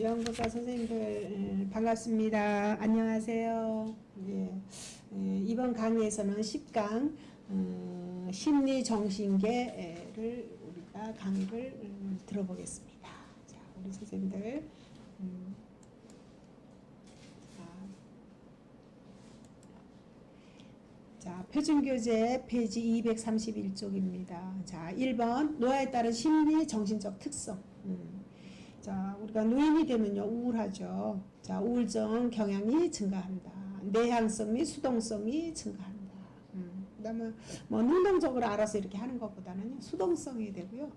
영국과 선생님들 에, 반갑습니다. 안녕하세요. 예, 에, 이번 강의에서는 10강 음, 심리 정신계를 우리가 강의를 음, 들어보겠습니다. 자, 우리 선생님들 음, 자, 자, 표준교재 페이지 231쪽입니다. 자, 1번 노화에 따른 심리 정신적 특성. 음. 자, 우리가 노인이 되면요, 우울하죠. 자, 우울증 경향이 증가한다. 내향성 및 수동성이 증가한다. 음, 그다음에 뭐 능동적으로 알아서 이렇게 하는 것보다는 수동성이 되고요.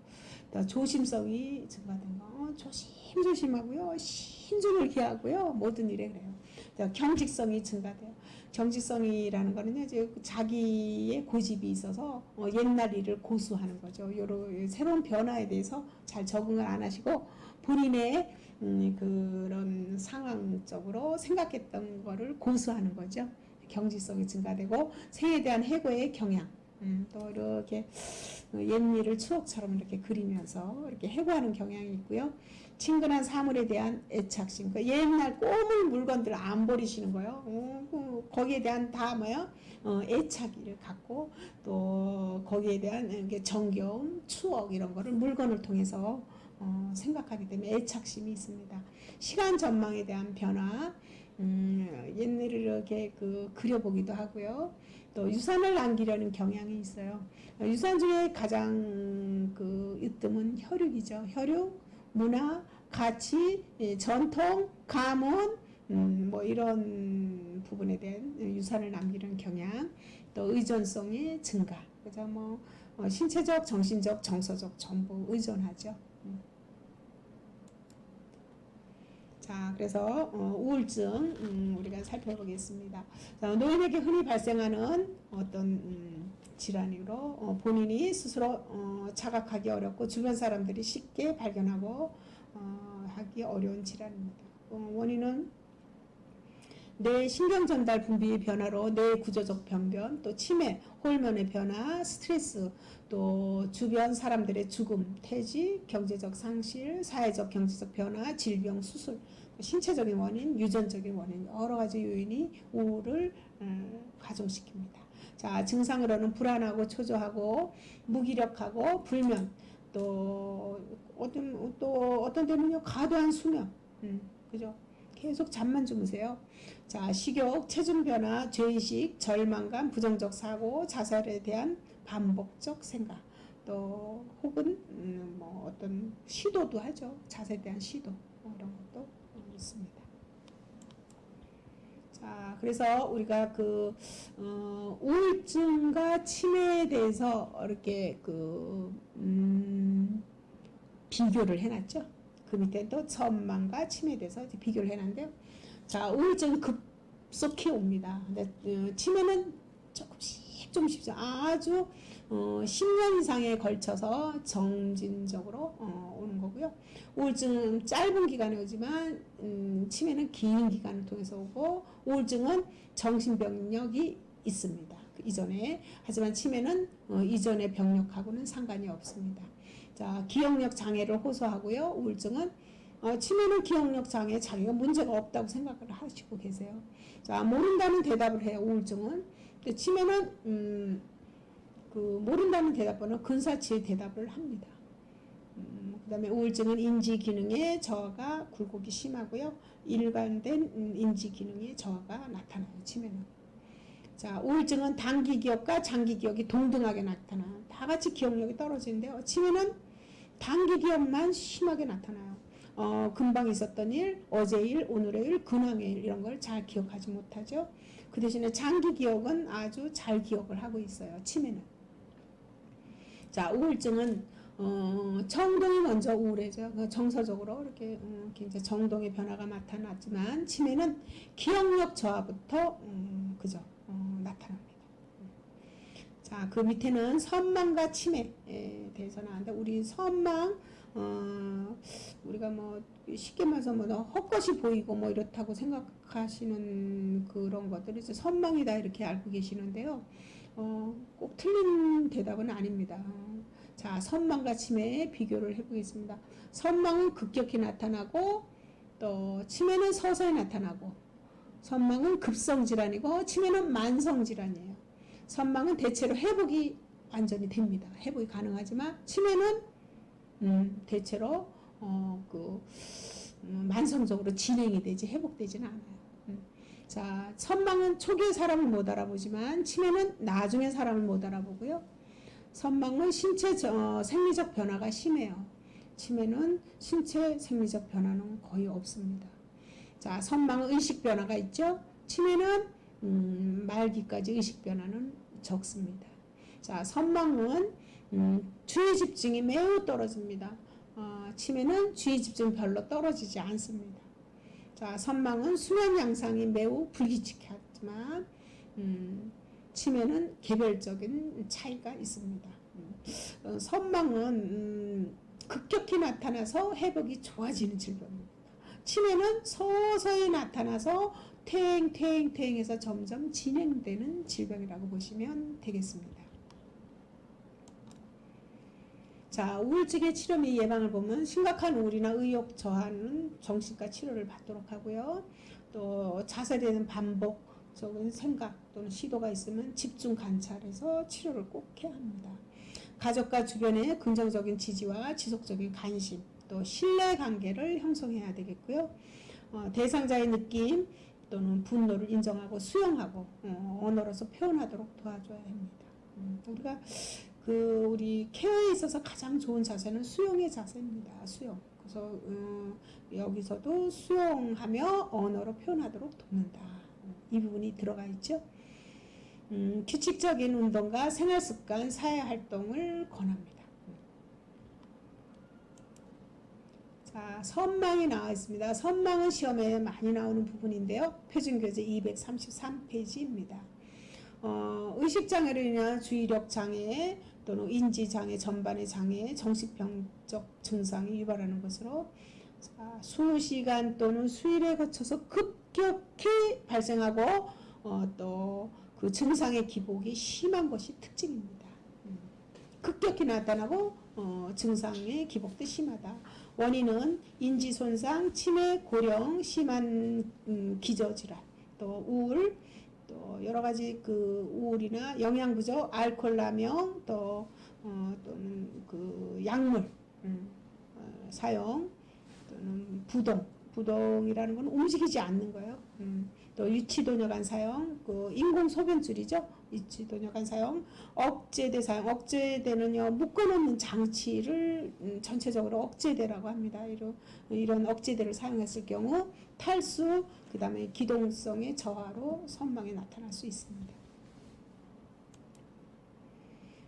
또 조심성이 증가된 거, 어, 조심조심하고요, 신중을 기하고요, 모든 일에 그래요. 자, 경직성이 증가돼요. 경직성이라는 거는요, 이제 자기의 고집이 있어서 어, 옛날 일을 고수하는 거죠. 요런 새로운 변화에 대해서 잘 적응을 안 하시고 본인의 음, 그런 상황적으로 생각했던 거를 고수하는 거죠. 경직성이 증가되고 생에 대한 해고의 경향. 음, 또 이렇게 옛일을 추억처럼 이렇게 그리면서 이렇게 해고하는 경향이 있고요. 친근한 사물에 대한 애착심. 그 옛날 꼬물 물건들 안 버리시는 거예요. 어, 그 거기에 대한 다 뭐야? 어, 애착을 갖고 또 거기에 대한 정겨움, 추억 이런 거를 물건을 통해서 어, 생각하기 때문에 애착심이 있습니다. 시간 전망에 대한 변화, 음, 옛날을 이렇게 그 그려보기도 하고요. 또 유산을 남기려는 경향이 있어요. 어, 유산 중에 가장 그 으뜸은 혈육이죠. 혈육, 문화, 가치, 예, 전통, 가문, 음, 뭐 이런 부분에 대한 유산을 남기는 경향, 또 의존성의 증가. 그죠? 뭐 어, 신체적, 정신적, 정서적 전부 의존하죠. 음. 자, 그래서 어, 우울증 음, 우리가 살펴보겠습니다. 자, 노인에게 흔히 발생하는 어떤 음, 질환으로 어, 본인이 스스로 어, 자각하기 어렵고 주변 사람들이 쉽게 발견하고 어, 하기 어려운 질환입니다. 어, 원인은 뇌 신경 전달 분비의 변화로 뇌 구조적 변변, 또 치매, 호르몬의 변화, 스트레스, 또 주변 사람들의 죽음, 퇴직, 경제적 상실, 사회적 경제적 변화, 질병, 수술, 신체적인 원인, 유전적인 원인 여러 가지 요인이 우울을 어, 가중시킵니다. 자 증상으로는 불안하고 초조하고 무기력하고 불면 또 어떤 또 어떤 데는요 과도한 수면, 음, 그죠? 계속 잠만 주무세요. 자, 식욕, 체중 변화, 죄의식, 절망감, 부정적 사고, 자살에 대한 반복적 생각, 또 혹은 음, 뭐 어떤 시도도 하죠. 자살에 대한 시도 뭐 이런 것도 있습니다. 자, 그래서 우리가 그 어, 우울증과 치매에 대해서 이렇게 그 음, 비교를 해놨죠. 그 밑에 또 천만과 치매에 대해서 비교를 해놨는데요. 자, 우울증 급속히 옵니다. 근데 어, 치매는 조금씩 조금씩 아주 어, 10년 이상에 걸쳐서 정진적으로 어, 오는 거고요. 우울증은 짧은 기간에 오지만 음, 치매는 긴 기간을 통해서 오고 우울증은 정신병력이 있습니다. 그 이전에 하지만 치매는 어, 이전의 병력하고는 상관이 없습니다. 자, 기억력 장애를 호소하고요. 우울증은 어, 치매는 기억력 장애 자기가 문제가 없다고 생각을 하시고 계세요. 자, 모른다는 대답을 해요. 우울증은. 치매는 음, 그 모른다는 대답보다는 근사치의 대답을 합니다. 음, 그 다음에 우울증은 인지 기능의 저하가 굴곡이 심하고요. 일관된 음, 인지 기능의 저하가 나타나요. 치매는. 자, 우울증은 단기 기억과 장기 기억이 동등하게 나타나. 다 같이 기억력이 떨어지는데요. 치매는 단기 기억만 심하게 나타나요. 어, 금방 있었던 일, 어제 일, 오늘의 일, 근황의 일 이런 걸 잘 기억하지 못하죠. 그 대신에 장기 기억은 아주 잘 기억을 하고 있어요. 치매는. 자, 우울증은 어, 정동이 먼저 우울해져. 그 정서적으로 이렇게, 음, 이제 정동의 변화가 나타났지만 치매는 기억력 저하부터 음, 그죠 어, 나타납니다. 자, 그 밑에는 선망과 치매에 대해서 나왔는데 우리 선망 어, 우리가 뭐 쉽게 말해서 뭐 헛것이 보이고 뭐 이렇다고 생각하시는 그런 것들이 선망이다 이렇게 알고 계시는데요. 어, 꼭 틀린 대답은 아닙니다. 자, 선망과 치매의 비교를 해보겠습니다. 선망은 급격히 나타나고 또 치매는 서서히 나타나고 선망은 급성 질환이고 치매는 만성 질환이에요. 선망은 대체로 회복이 완전히 됩니다. 회복이 가능하지만 치매는 음, 대체로 어, 그 음, 만성적으로 진행이 되지 회복되지는 않아요. 음. 자, 선망은 초기에 사람을 못 알아보지만 치매는 나중에 사람을 못 알아보고요. 선망은 신체 저, 생리적 변화가 심해요. 치매는 신체 생리적 변화는 거의 없습니다. 자, 선망은 의식 변화가 있죠. 치매는 음, 말기까지 의식 변화는 적습니다. 자, 선망은 음, 주의 집중이 매우 떨어집니다. 어, 치매는 주의 집중 별로 떨어지지 않습니다. 자, 선망은 수면 양상이 매우 불규칙하지만 음, 치매는 개별적인 차이가 있습니다. 음, 어, 선망은 음, 급격히 나타나서 회복이 좋아지는 질병입니다. 치매는 서서히 나타나서 퇴행 퇴행 퇴행해서 점점 진행되는 질병이라고 보시면 되겠습니다. 자, 우울증의 치료 및 예방을 보면 심각한 우울이나 의욕 저하는 정신과 치료를 받도록 하고요. 또 자세되는 반복적인 생각 또는 시도가 있으면 집중 관찰해서 치료를 꼭 해야 합니다. 가족과 주변의 긍정적인 지지와 지속적인 관심 또 신뢰 관계를 형성해야 되겠고요. 어, 대상자의 느낌 또는 분노를 인정하고 수용하고 어, 언어로서 표현하도록 도와줘야 합니다. 음, 우리가 그 우리 케어에 있어서 가장 좋은 자세는 수용의 자세입니다. 수용. 그래서 음, 여기서도 수용하며 언어로 표현하도록 돕는다. 이 부분이 들어가 있죠. 음, 규칙적인 운동과 생활습관, 사회활동을 권합니다. 자, 선망이 나와 있습니다. 선망은 시험에 많이 나오는 부분인데요. 표준교재 233페이지입니다. 어, 의식장애로 인한 주의력 장애 또는 인지장애 전반의 장애, 정신병적 증상이 유발하는 것으로 자, 20시간 또는 수일에 거쳐서 급격히 발생하고 어, 또그 증상의 기복이 심한 것이 특징입니다. 음. 급격히 나타나고 어, 증상의 기복도 심하다. 원인은 인지 손상, 치매, 고령, 심한 음, 기저질환, 또 우울, 또 여러 가지 그 우울이나 영양 부족, 알코올 남용, 또 어, 또는 그 약물 음, 어, 사용, 또는 부동, 부동이라는 건 움직이지 않는 거예요. 음, 또 유치도뇨관 사용, 그 인공 소변줄이죠. 유치도뇨관 사용, 억제대 사용, 억제대는요 묶어놓는 장치를 음, 전체적으로 억제대라고 합니다. 이런 이런 억제대를 사용했을 경우 탈수, 그 다음에 기동성의 저하로 선망에 나타날 수 있습니다.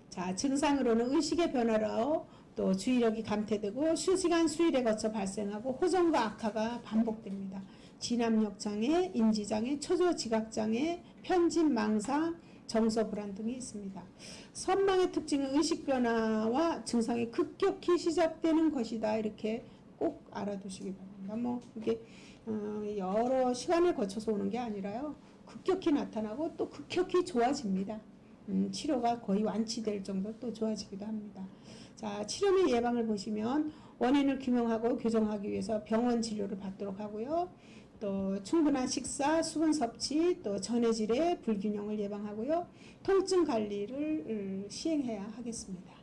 자, 증상으로는 의식의 변화로 또 주의력이 감퇴되고 실시간 수일에 거쳐 발생하고 호전과 악화가 반복됩니다. 진압력 장애, 인지 장애, 초조 지각 장애, 편집 망상, 정서 불안 등이 있습니다. 선망의 특징은 의식 변화와 증상이 급격히 시작되는 것이다. 이렇게 꼭 알아두시기 바랍니다. 뭐 이게 어, 여러 시간을 거쳐서 오는 게 아니라요. 급격히 나타나고 또 급격히 좋아집니다. 음, 치료가 거의 완치될 정도로 또 좋아지기도 합니다. 자, 치료 및 예방을 보시면 원인을 규명하고 교정하기 위해서 병원 진료를 받도록 하고요. 또 충분한 식사, 수분 섭취, 또 전해질의 불균형을 예방하고요. 통증 관리를 음, 시행해야 하겠습니다.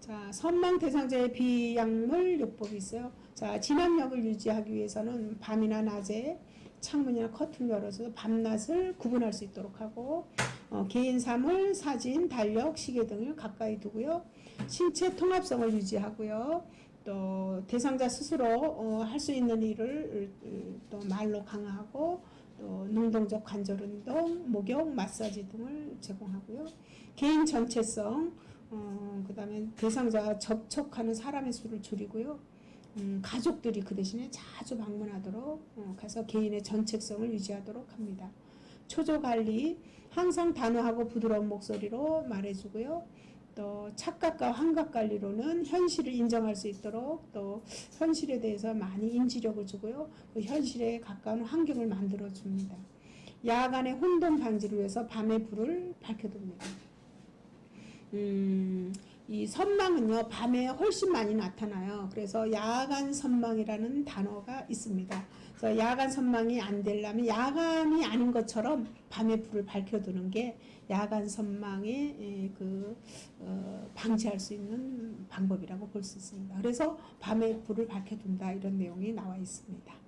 자, 선망 대상자의 비약물 요법이 있어요. 자, 진압력을 유지하기 위해서는 밤이나 낮에 창문이나 커튼 열어서 밤낮을 구분할 수 있도록 하고 어, 개인 사물, 사진, 달력, 시계 등을 가까이 두고요. 신체 통합성을 유지하고요. 또 대상자 스스로 어, 할 수 있는 일을 음, 또 말로 강화하고 또 능동적 관절 운동, 목욕, 마사지 등을 제공하고요. 개인 전체성, 어, 그 다음에 대상자가 접촉하는 사람의 수를 줄이고요. 음, 가족들이 그 대신에 자주 방문하도록 어, 가서 개인의 전책성을 유지하도록 합니다. 초조 관리 항상 단호하고 부드러운 목소리로 말해주고요. 또 착각과 환각 관리로는 현실을 인정할 수 있도록 또 현실에 대해서 많이 인지력을 주고요. 그 현실에 가까운 환경을 만들어 줍니다. 야간의 혼돈 방지를 위해서 밤에 불을 밝혀둡니다. 음, 이 선망은요 밤에 훨씬 많이 나타나요. 그래서 야간 선망이라는 단어가 있습니다. 그래서 야간 선망이 안 되려면 야간이 아닌 것처럼 밤에 불을 밝혀두는 게 야간 선망에 에, 그 어, 방지할 수 있는 방법이라고 볼 수 있습니다. 그래서 밤에 불을 밝혀둔다 이런 내용이 나와 있습니다.